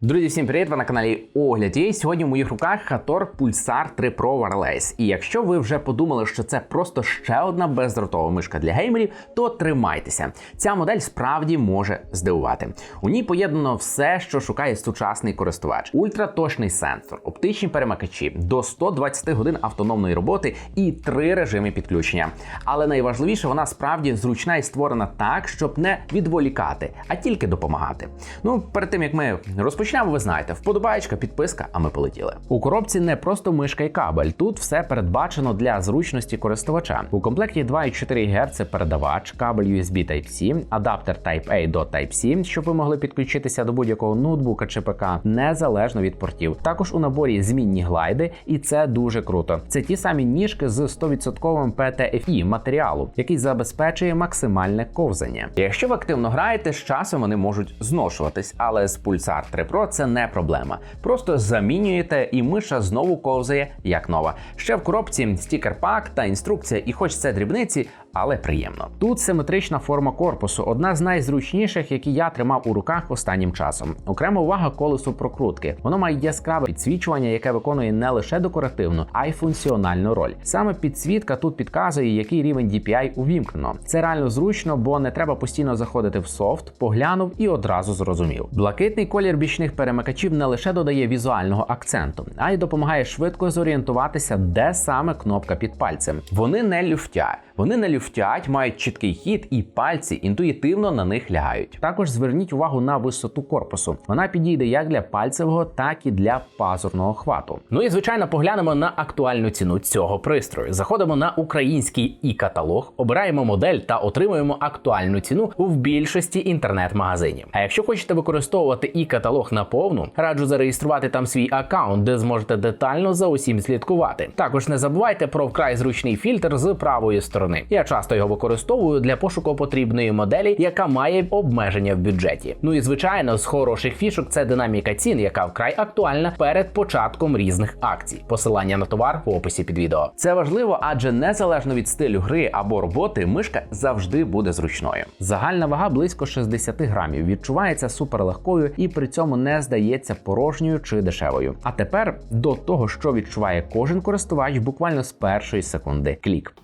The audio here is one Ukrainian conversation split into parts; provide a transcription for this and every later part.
Друзі, всім привіт! Ви на каналі Огляд. І сьогодні в моїх руках Hator Pulsar 3 Pro Wireless. І якщо ви вже подумали, що це просто ще одна бездротова мишка для геймерів, то тримайтеся. Ця модель справді може здивувати. У ній поєднано все, що шукає сучасний користувач: ультраточний сенсор, оптичні перемикачі, до 120 годин автономної роботи і три режими підключення. Але найважливіше, вона справді зручна і створена так, щоб не відволікати, а тільки допомагати. Ну, перед тим як ми розпочнемо, ви знаєте, вподобаєчка, підписка, а ми полетіли. У коробці не просто мишка і кабель. Тут все передбачено для зручності користувача. У комплекті 2,4 Гц передавач, кабель USB Type-C, адаптер Type-A до Type-C, щоб ви могли підключитися до будь-якого ноутбука чи ПК незалежно від портів. Також у наборі змінні глайди, і це дуже круто. Це ті самі ніжки з 100% PTFE матеріалу, який забезпечує максимальне ковзання. Якщо ви активно граєте, з часом вони можуть зношуватись, але з Pulsar 3 Pro це не проблема. Просто замінюєте, і миша знову ковзає як нова. Ще в коробці стікер пак та інструкція, і хоч це дрібниці, але приємно. Тут симетрична форма корпусу, одна з найзручніших, які я тримав у руках останнім часом. Окрема увага колесу прокрутки. Воно має яскраве підсвічування, яке виконує не лише декоративну, а й функціональну роль. Саме підсвітка тут підказує, який рівень DPI увімкнено. Це реально зручно, бо не треба постійно заходити в софт, поглянув і одразу зрозумів. Блакитний колір бічних перемикачів не лише додає візуального акценту, а й допомагає швидко зорієнтуватися, де саме кнопка під пальцем. Вони не люфтять. Вони не люфтять, мають чіткий хід, і пальці інтуїтивно на них лягають. Також зверніть увагу на висоту корпусу. Вона підійде як для пальцевого, так і для пазурного хвату. Ну і звичайно, поглянемо на актуальну ціну цього пристрою. Заходимо на український і каталог, обираємо модель та отримуємо актуальну ціну в більшості інтернет-магазинів. А якщо хочете використовувати і каталог на повну, раджу зареєструвати там свій аккаунт, де зможете детально за усім слідкувати. Також не забувайте про вкрай зручний фільтр з правої сторони. Я часто його використовую для пошуку потрібної моделі, яка має обмеження в бюджеті. Ну і звичайно, з хороших фішок це динаміка цін, яка вкрай актуальна перед початком різних акцій. Посилання на товар в описі під відео. Це важливо, адже незалежно від стилю гри або роботи, мишка завжди буде зручною. Загальна вага близько 60 грамів. Відчувається суперлегкою і при цьому не здається порожньою чи дешевою. А тепер до того, що відчуває кожен користувач, буквально з першої секунди. Клік.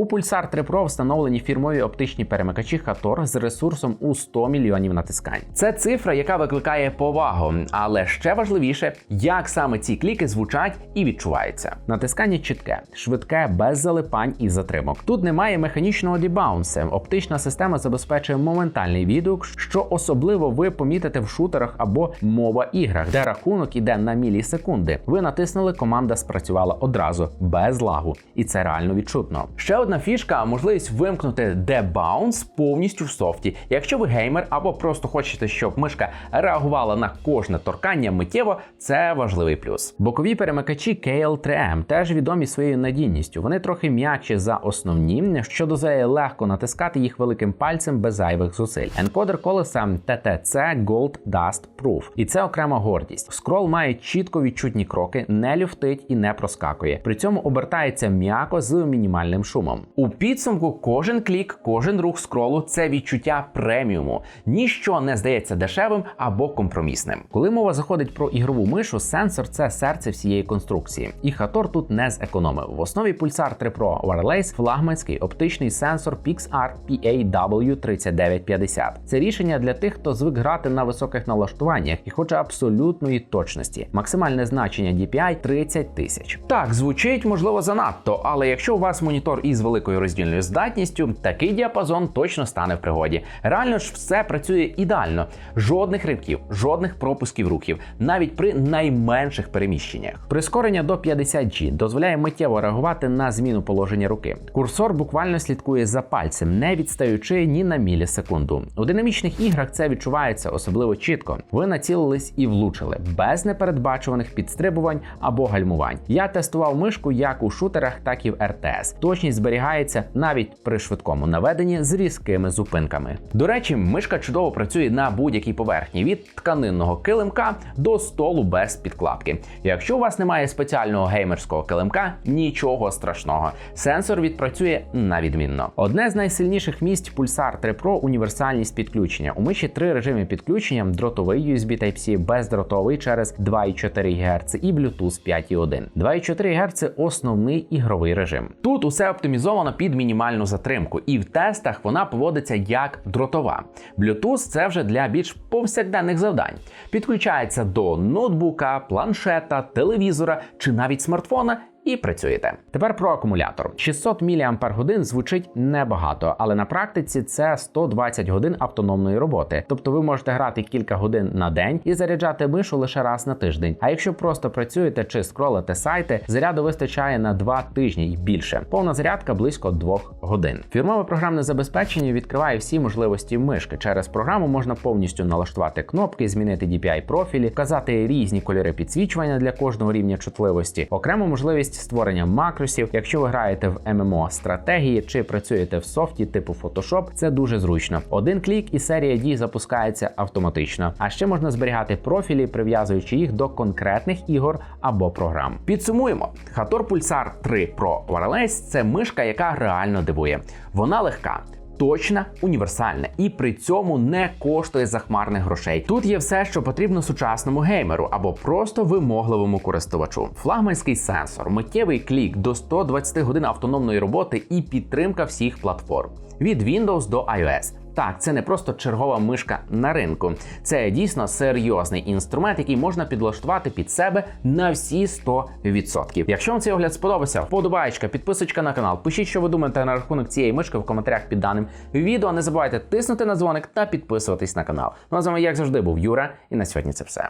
У Pulsar 3 Pro встановлені фірмові оптичні перемикачі Hator з ресурсом у 100 мільйонів натискань. Це цифра, яка викликає повагу, але ще важливіше, як саме ці кліки звучать і відчуваються. Натискання чітке, швидке, без залипань і затримок. Тут немає механічного дебаунсу. Оптична система забезпечує моментальний відгук, що особливо ви помітите в шутерах або мова іграх, де рахунок іде на мілісекунди. Ви натиснули, команда спрацювала одразу без лагу, і це реально відчутно. Ще одна фішка можливість вимкнути дебаунс повністю в софті. Якщо ви геймер або просто хочете, щоб мишка реагувала на кожне торкання миттєво, це важливий плюс. Бокові перемикачі KL3M теж відомі своєю надійністю. Вони трохи м'якші за основні, що дозволяє легко натискати їх великим пальцем без зайвих зусиль. Енкодер колеса TTC Gold Dust Proof. І це окрема гордість. Скрол має чітко відчутні кроки, не люфтить і не проскакує. При цьому обертається м'яко з мінімальним шумом. У підсумку кожен клік, кожен рух скролу це відчуття преміуму. Ніщо не здається дешевим або компромісним. Коли мова заходить про ігрову мишу, сенсор це серце всієї конструкції. І Hator тут не зекономив. В основі Pulsar 3 Pro Wireless флагманський оптичний сенсор PixArt PAW3950. Це рішення для тих, хто звик грати на високих налаштуваннях і хоче абсолютної точності. Максимальне значення DPI 30 тисяч. Так, звучить можливо занадто, але якщо у вас монітор із великою роздільною здатністю, такий діапазон точно стане в пригоді. Реально ж все працює ідеально, жодних ривків, жодних пропусків рухів, навіть при найменших переміщеннях. Прискорення до 50G дозволяє миттєво реагувати на зміну положення руки. Курсор буквально слідкує за пальцем, не відстаючи ні на мілісекунду. У динамічних іграх це відчувається особливо чітко. Ви націлились і влучили без непередбачуваних підстрибувань або гальмувань. Я тестував мишку як у шутерах, так і в РТС. Точність зберігання зберігається навіть при швидкому наведенні з різкими зупинками. До речі, мишка чудово працює на будь-якій поверхні від тканинного килимка до столу без підкладки. Якщо у вас немає спеціального геймерського килимка, нічого страшного. Сенсор відпрацює на відмінно. Одне з найсильніших місць Pulsar 3 Pro – універсальність підключення. У миші три режими підключення: дротовий USB Type-C, бездротовий через 2,4 ГГц і Bluetooth 5.1. 2,4 ГГц – основний ігровий режим. Тут усе оптимізовано під мінімальну затримку, і в тестах вона поводиться як дротова. Bluetooth – це вже для більш повсякденних завдань. Підключається до ноутбука, планшета, телевізора чи навіть смартфона. І працюєте. Тепер про акумулятор. 600 мАч звучить небагато, але на практиці це 120 годин автономної роботи. Тобто ви можете грати кілька годин на день і заряджати мишу лише раз на тиждень. А якщо просто працюєте чи скролите сайти, заряду вистачає на 2 тижні і більше. Повна зарядка близько 2 годин. Фірмове програмне забезпечення відкриває всі можливості мишки. Через програму можна повністю налаштувати кнопки, змінити DPI профілі, вказати різні кольори підсвічування для кожного рівня чутливості, окремо можливість створення макросів. Якщо ви граєте в ММО стратегії чи працюєте в софті типу Photoshop, це дуже зручно. Один клік і серія дій запускається автоматично. А ще можна зберігати профілі, прив'язуючи їх до конкретних ігор або програм. Підсумуємо: Hator Pulsar 3 Pro Wireless – це мишка, яка реально дивує. Вона легка. Точна, універсальна і при цьому не коштує захмарних грошей. Тут є все, що потрібно сучасному геймеру або просто вимогливому користувачу. Флагманський сенсор, миттєвий клік до 120 годин автономної роботи і підтримка всіх платформ від Windows до iOS. Так, це не просто чергова мишка на ринку. Це дійсно серйозний інструмент, який можна підлаштувати під себе на всі 100%. Якщо вам цей огляд сподобався, вподобаєчка, підписочка на канал. Пишіть, що ви думаєте на рахунок цієї мишки в коментарях під даним відео. Не забувайте тиснути на дзвоник та підписуватись на канал. Ну а з вами, як завжди, був Юра, і на сьогодні це все.